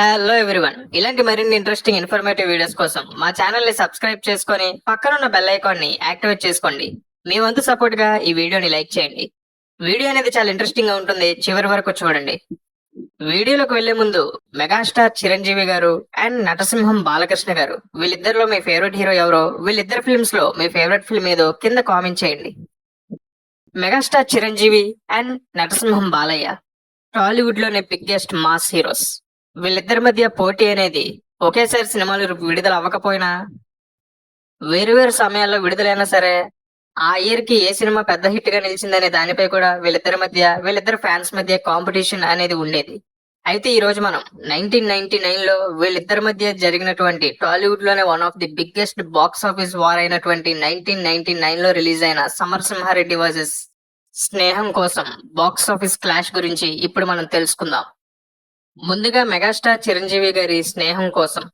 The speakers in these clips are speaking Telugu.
హలో ఎవ్రీవన్ ఇలాంటి మరిన్ని ఇంట్రెస్టింగ్ ఇన్ఫర్మేటివ్ వీడియోస్ కోసం మా ఛానల్ని సబ్స్క్రైబ్ చేసుకొని పక్కనున్న బెల్ ఐకాన్ని యాక్టివేట్ చేసుకోండి. మీ వంతు సపోర్ట్గా ఈ వీడియోని లైక్ చేయండి. వీడియో అనేది చాలా ఇంట్రెస్టింగ్గా ఉంటుంది. చివరి వరకు చూడండి. వీడియోలోకి వెళ్ళే ముందు మెగాస్టార్ చిరంజీవి గారు అండ్ నటసింహం బాలకృష్ణ గారు వీళ్ళిద్దరిలో మీ ఫేవరెట్ హీరో ఎవరో వీళ్ళిద్దరు ఫిల్మ్స్లో మీ ఫేవరెట్ ఫిల్మ్ ఏదో కింద కామెంట్ చేయండి. మెగాస్టార్ చిరంజీవి అండ్ నటసింహం బాలయ్య టాలీవుడ్లోనే బిగ్గెస్ట్ మాస్ హీరోస్ వీళ్ళిద్దరి మధ్య పోటీ అనేది ఒకేసారి సినిమాలు విడుదల అవ్వకపోయినా వేరువేరు సమయాల్లో విడుదలైనా సరే ఆ ఇయర్కి ఏ సినిమా పెద్ద హిట్గా నిలిచిందనే దానిపై కూడా వీళ్ళిద్దరి మధ్య వీళ్ళిద్దరు ఫ్యాన్స్ మధ్య కాంపిటీషన్ అనేది ఉండేది. అయితే ఈ రోజు మనం నైన్టీన్ నైన్టీ నైన్లో వీళ్ళిద్దరి మధ్య జరిగినటువంటి టాలీవుడ్లోనే one of the biggest box office war అయినటువంటి నైన్టీన్ నైన్టీ నైన్లో రిలీజ్ అయిన సమరసింహారెడ్డి వర్సెస్ స్నేహం కోసం బాక్స్ ఆఫీస్ క్లాష్ గురించి ఇప్పుడు మనం తెలుసుకుందాం. ముందుగా మెగాస్టార్ చిరంజీవి గారి స్నేహం కోసం.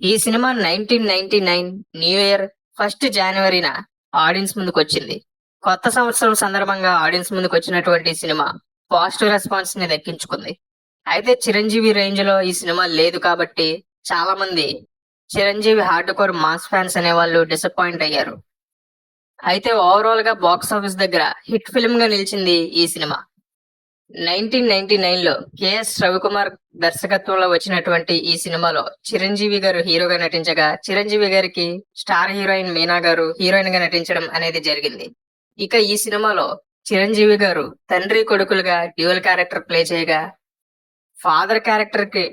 ఈ cinema nineteen ninety nine new year first జనవరిన audience ముందుకు వచ్చింది కొత్త సంవత్సరం సందర్భంగా ఆడియన్స్ ముందుకు వచ్చినటువంటి సినిమా పాజిటివ్ రెస్పాన్స్ని దక్కించుకుంది. అయితే చిరంజీవి రేంజ్లో ఈ సినిమా లేదు కాబట్టి చాలా మంది Chiranjeevi hard core mass fans అనే వాళ్ళు డిసప్పాయింట్ అయ్యారు. అయితే ఓవరాల్గా బాక్స్ ఆఫీస్ దగ్గర హిట్ ఫిల్మ్గా నిలిచింది ఈ సినిమా. నైన్టీన్ నైన్టీ నైన్లో కెఎస్ రవికుమార్ దర్శకత్వంలో వచ్చినటువంటి ఈ సినిమాలో చిరంజీవి గారు హీరోగా నటించగా చిరంజీవి గారికి స్టార్ హీరోయిన్ మీనా గారు హీరోయిన్గా నటించడం అనేది జరిగింది. ఇక ఈ సినిమాలో చిరంజీవి గారు తండ్రి కొడుకులుగా డ్యూయల్ క్యారెక్టర్ ప్లే చేయగా ఫాదర్ క్యారెక్టర్కి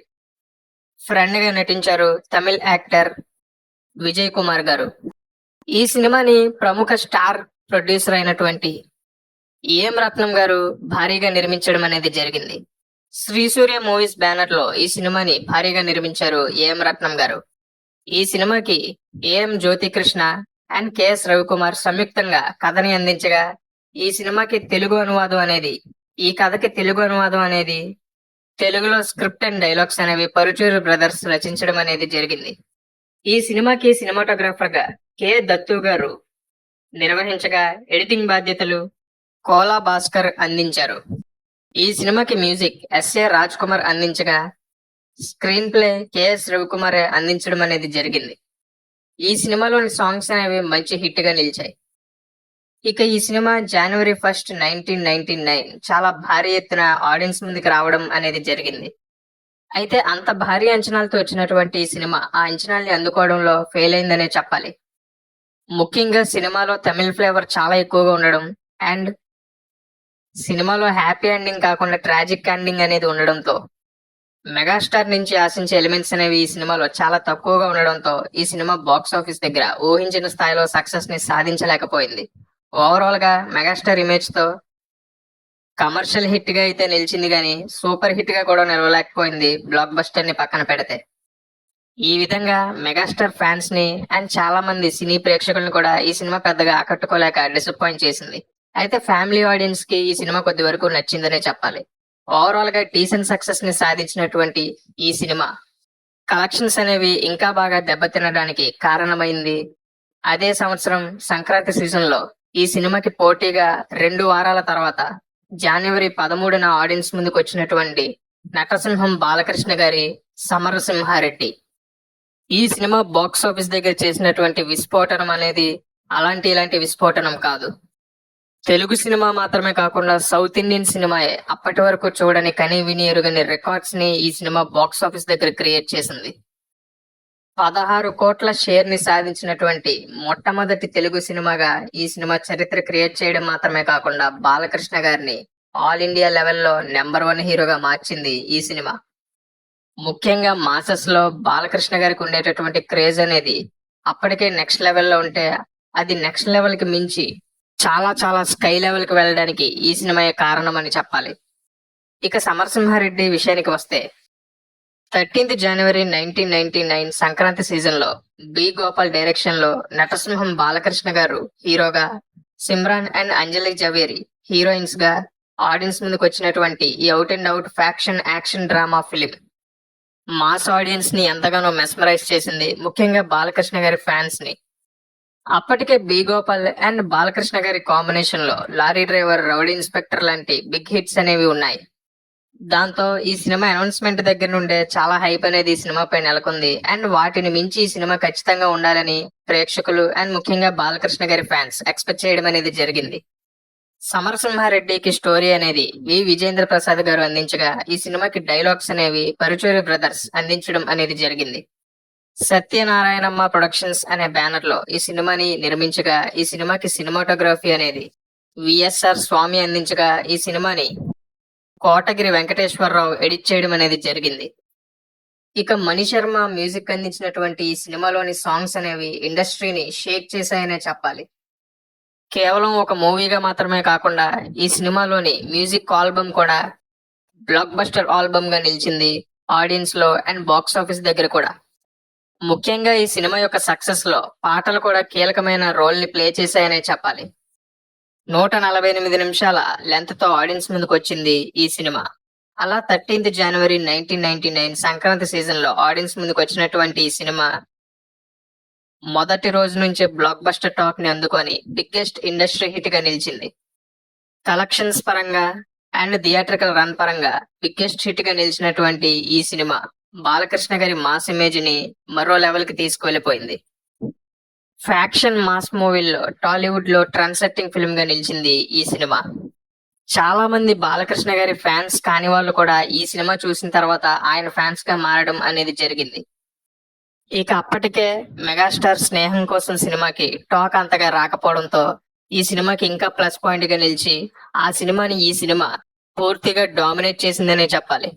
ఫ్రెండ్గా నటించారు తమిళ్ యాక్టర్ విజయ్ కుమార్ గారు. ఈ సినిమాని ప్రముఖ స్టార్ ప్రొడ్యూసర్ అయినటువంటి ఏఎం రత్నం గారు భారీగా నిర్మించడం అనేది జరిగింది. శ్రీ సూర్య మూవీస్ బ్యానర్లో ఈ సినిమాని భారీగా నిర్మించారు ఏఎం రత్నం గారు. ఈ సినిమాకి AM Jyothikrishna and KS Ravikumar సంయుక్తంగా కథని అందించగా ఈ సినిమాకి తెలుగు అనువాదం అనేది ఈ కథకి తెలుగు అనువాదం అనేది తెలుగులో స్క్రిప్ట్ అండ్ డైలాగ్స్ అనేవి పరుచూరు బ్రదర్స్ రచించడం అనేది జరిగింది. ఈ సినిమాకి సినిమాటోగ్రాఫర్గా కె దత్తు గారు నిర్వహించగా ఎడిటింగ్ బాధ్యతలు కోలా భాస్కర్ అందించారు. ఈ సినిమాకి మ్యూజిక్ ఎస్ఏ రాజ్ కుమార్ అందించగా స్క్రీన్ ప్లే కెఎస్ రవికుమార్ అందించడం అనేది జరిగింది. ఈ సినిమాలోని సాంగ్స్ అనేవి మంచి హిట్గా నిలిచాయి. ఇక ఈ సినిమా జనవరి ఫస్ట్ నైన్టీన్ నైన్టీ నైన్ చాలా భారీ ఎత్తున ఆడియన్స్ ముందుకు రావడం అనేది జరిగింది. అయితే అంత భారీ అంచనాలతో వచ్చినటువంటి ఈ సినిమా ఆ అంచనాల్ని అందుకోవడంలో ఫెయిల్ అయిందనే చెప్పాలి. ముఖ్యంగా సినిమాలో తమిళ్ ఫ్లేవర్ చాలా ఎక్కువగా ఉండడం అండ్ సినిమాలో హ్యాపీ ఎండింగ్ కాకుండా ట్రాజిక్ ఎండింగ్ అనేది ఉండడంతో మెగాస్టార్ నుంచి ఆశించే ఎలిమెంట్స్ అనేవి ఈ సినిమాలో చాలా తక్కువగా ఉండడంతో ఈ సినిమా బాక్స్ ఆఫీస్ దగ్గర ఊహించిన స్థాయిలో సక్సెస్ని సాధించలేకపోయింది. ఓవరాల్గా మెగాస్టార్ ఇమేజ్తో కమర్షియల్ హిట్గా అయితే నిలిచింది కానీ సూపర్ హిట్గా కూడా నిలవలేకపోయింది బ్లాక్ బస్టర్ని పక్కన పెడితే. ఈ విధంగా మెగాస్టార్ ఫ్యాన్స్ని అండ్ చాలా మంది సినీ ప్రేక్షకులను కూడా ఈ సినిమా పెద్దగా ఆకట్టుకోలేక డిసప్పాయింట్ చేసింది. అయితే ఫ్యామిలీ ఆడియన్స్కి ఈ సినిమా కొద్ది వరకు నచ్చిందనే చెప్పాలి. ఓవరాల్గా డీసెంట్ సక్సెస్ని సాధించినటువంటి ఈ సినిమా. కలెక్షన్స్ అనేవి ఇంకా బాగా దెబ్బతినడానికి కారణమైంది. అదే సంవత్సరం సంక్రాంతి సీజన్లో ఈ సినిమాకి పోటీగా రెండు వారాల తర్వాత జనవరి పదమూడున ఆడియన్స్ ముందుకు వచ్చినటువంటి నటసింహం బాలకృష్ణ గారి సమరసింహారెడ్డి. ఈ సినిమా బాక్స్ ఆఫీస్ దగ్గర చేసినటువంటి విస్ఫోటనం అనేది అలాంటి ఇలాంటి విస్ఫోటనం కాదు. తెలుగు సినిమా మాత్రమే కాకుండా సౌత్ ఇండియన్ సినిమా అప్పటి వరకు చూడని కని విని ఎరుగని రికార్డ్స్ని ఈ సినిమా బాక్స్ ఆఫీస్ దగ్గర క్రియేట్ చేసింది. పదహారు కోట్ల షేర్ని సాధించినటువంటి మొట్టమొదటి తెలుగు సినిమాగా ఈ సినిమా చరిత్ర క్రియేట్ చేయడం మాత్రమే కాకుండా బాలకృష్ణ గారిని ఆల్ ఇండియా లెవెల్లో నెంబర్ వన్ హీరోగా మార్చింది ఈ సినిమా. ముఖ్యంగా మాసెస్లో బాలకృష్ణ గారికి ఉండేటటువంటి క్రేజ్ అనేది అప్పటికే నెక్స్ట్ లెవెల్లో ఉంటే అది నెక్స్ట్ లెవెల్కి మించి చాలా చాలా స్కై లెవెల్కి వెళ్ళడానికి ఈ సినిమా కారణం అని చెప్పాలి. ఇక సమరసింహారెడ్డి విషయానికి వస్తే thirteenth January nineteen ninety nine Sankranti సీజన్లో బి గోపాల్ డైరెక్షన్లో నటసింహం బాలకృష్ణ గారు హీరోగా సిమ్రాన్ అండ్ అంజలి జవేరి హీరోయిన్స్గా ఆడియన్స్ ముందుకు వచ్చినటువంటి ఈ out and out faction action drama film mass ఆడియన్స్ని ఎంతగానో మెస్మరైజ్ చేసింది. ముఖ్యంగా బాలకృష్ణ గారి ఫ్యాన్స్ని. అప్పటికే బి గోపాల్ అండ్ బాలకృష్ణ గారి కాంబినేషన్లో లారీ డ్రైవర్ రౌడీ ఇన్స్పెక్టర్ లాంటి బిగ్ హిట్స్ అనేవి ఉన్నాయి. దాంతో ఈ సినిమా అనౌన్స్మెంట్ దగ్గర నుండే చాలా హైప్ అనేది ఈ సినిమాపై నెలకొంది. అండ్ వాటిని మించి ఈ సినిమా ఖచ్చితంగా ఉండాలని ప్రేక్షకులు అండ్ ముఖ్యంగా బాలకృష్ణ గారి ఫ్యాన్స్ ఎక్స్పెక్ట్ చేయడం అనేది జరిగింది. సమరసింహారెడ్డికి స్టోరీ అనేది వి విజేంద్ర ప్రసాద్ గారు అందించగా ఈ సినిమాకి డైలాగ్స్ అనేవి పరుచూరి బ్రదర్స్ అందించడం అనేది జరిగింది. సత్యనారాయణమ్మ ప్రొడక్షన్స్ అనే బ్యానర్లో ఈ సినిమాని నిర్మించగా ఈ సినిమాకి సినిమాటోగ్రఫీ అనేది విఎస్ఆర్ స్వామి అందించగా ఈ సినిమాని కోటగిరి వెంకటేశ్వరరావు ఎడిట్ చేయడం అనేది జరిగింది. ఇక మణిశర్మ మ్యూజిక్ అందించినటువంటి ఈ సినిమాలోని సాంగ్స్ అనేవి ఇండస్ట్రీని షేక్ చేశాయనే చెప్పాలి. కేవలం ఒక మూవీగా మాత్రమే కాకుండా ఈ సినిమాలోని మ్యూజిక్ ఆల్బమ్ కూడా బ్లాక్ బస్టర్ ఆల్బమ్గా నిలిచింది ఆడియన్స్లో అండ్ బాక్స్ ఆఫీస్ దగ్గర కూడా. ముఖ్యంగా ఈ సినిమా యొక్క సక్సెస్లో పాటలు కూడా కీలకమైన రోల్ని ప్లే చేశాయనే చెప్పాలి. నూట నలభై ఎనిమిది నిమిషాల లెంత్తో ఆడియన్స్ ముందుకు వచ్చింది ఈ సినిమా. అలా థర్టీన్త్ జనవరి నైన్టీన్ నైన్టీ నైన్ సంక్రాంతి సీజన్లో ఆడియన్స్ ముందుకు వచ్చినటువంటి ఈ సినిమా మొదటి రోజు నుంచే బ్లాక్ బస్టర్ టాక్ని అందుకొని బిగ్గెస్ట్ ఇండస్ట్రీ హిట్గా నిలిచింది. కలెక్షన్స్ పరంగా అండ్ థియేట్రికల్ రన్ పరంగా బిగ్గెస్ట్ హిట్గా నిలిచినటువంటి ఈ సినిమా. బాలకృష్ణ గారి మాస్ ఇమేజ్ని మరో లెవెల్కి తీసుకువెళ్ళిపోయింది ఫ్యాక్షన్ మాస్ మూవీల్లో టాలీవుడ్లో ట్రాన్సెక్టింగ్ ఫిల్మ్గా నిలిచింది ఈ సినిమా. చాలా మంది బాలకృష్ణ గారి ఫ్యాన్స్ కాని వాళ్ళు కూడా ఈ సినిమా చూసిన తర్వాత ఆయన ఫ్యాన్స్గా మారడం అనేది జరిగింది. ఇక అప్పటికే మెగాస్టార్ స్నేహం కోసం సినిమాకి టాక్ అంతగా రాకపోవడంతో ఈ సినిమాకి ఇంకా ప్లస్ పాయింట్గా నిలిచి ఆ సినిమాని ఈ సినిమా పూర్తిగా డామినేట్ చేసిందనే చెప్పాలి.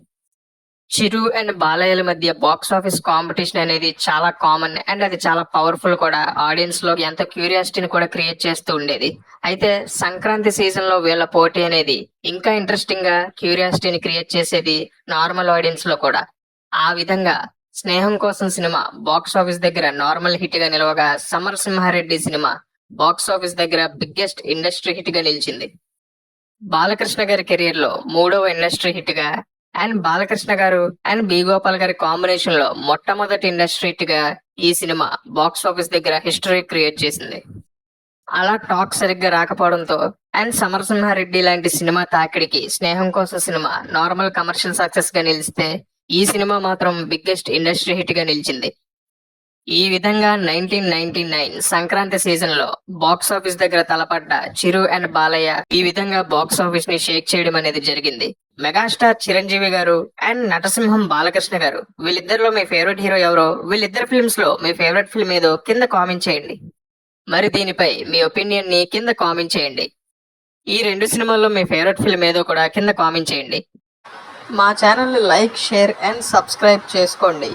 చిరు అండ్ బాలయ్యల మధ్య బాక్స్ ఆఫీస్ కాంపిటీషన్ అనేది చాలా కామన్ అండ్ అది చాలా పవర్ఫుల్ కూడా ఆడియన్స్లో ఎంత క్యూరియాసిటీని కూడా క్రియేట్ చేస్తూ ఉండేది. అయితే సంక్రాంతి సీజన్లో వీళ్ళ పోటీ అనేది ఇంకా ఇంట్రెస్టింగ్గా క్యూరియాసిటీని క్రియేట్ చేసేది నార్మల్ ఆడియన్స్లో కూడా. ఆ విధంగా స్నేహం కోసం సినిమా బాక్స్ ఆఫీస్ దగ్గర నార్మల్ హిట్గా నిలవగా సమరసింహారెడ్డి సినిమా బాక్స్ ఆఫీస్ దగ్గర బిగ్గెస్ట్ ఇండస్ట్రీ హిట్గా నిలిచింది. బాలకృష్ణ గారి కెరీర్లో మూడవ ఇండస్ట్రీ హిట్గా అండ్ బాలకృష్ణ గారు అండ్ బి గోపాల్ గారి కాంబినేషన్లో మొట్టమొదటి ఇండస్ట్రీ హిట్గా ఈ సినిమా బాక్స్ ఆఫీస్ దగ్గర హిస్టరీ క్రియేట్ చేసింది. అలా టాక్ సరిగ్గా రాకపోవడంతో అండ్ సమరసింహారెడ్డి లాంటి సినిమా తాకిడికి Sneham Kosam cinema normal commercial సక్సెస్గా నిలిస్తే ఈ సినిమా మాత్రం బిగ్గెస్ట్ ఇండస్ట్రీ హిట్గా నిలిచింది. ఈ విధంగా నైన్టీన్ నైన్టీ నైన్ సంక్రాంతి సీజన్లో బాక్స్ ఆఫీస్ దగ్గర తలపడ్డ చిరు అండ్ బాలయ్య ఈ విధంగా బాక్స్ ఆఫీస్ని షేక్ చేయడం అనేది జరిగింది. మెగాస్టార్ చిరంజీవి గారు అండ్ నటసింహం బాలకృష్ణ గారు వీళ్ళిద్దరిలో మీ ఫేవరెట్ హీరో ఎవరో వీళ్ళిద్దరు ఫిల్మ్స్లో మీ ఫేవరెట్ ఫిల్మ్ ఏదో కింద కామెంట్ చేయండి. మరి దీనిపై మీ ఒపీనియన్ని కింద కామెంట్ చేయండి. ఈ రెండు సినిమాల్లో మీ ఫేవరెట్ ఫిల్మ్ ఏదో కూడా కింద కామెంట్ చేయండి. మా ఛానల్ని లైక్ షేర్ అండ్ సబ్స్క్రైబ్ చేసుకోండి.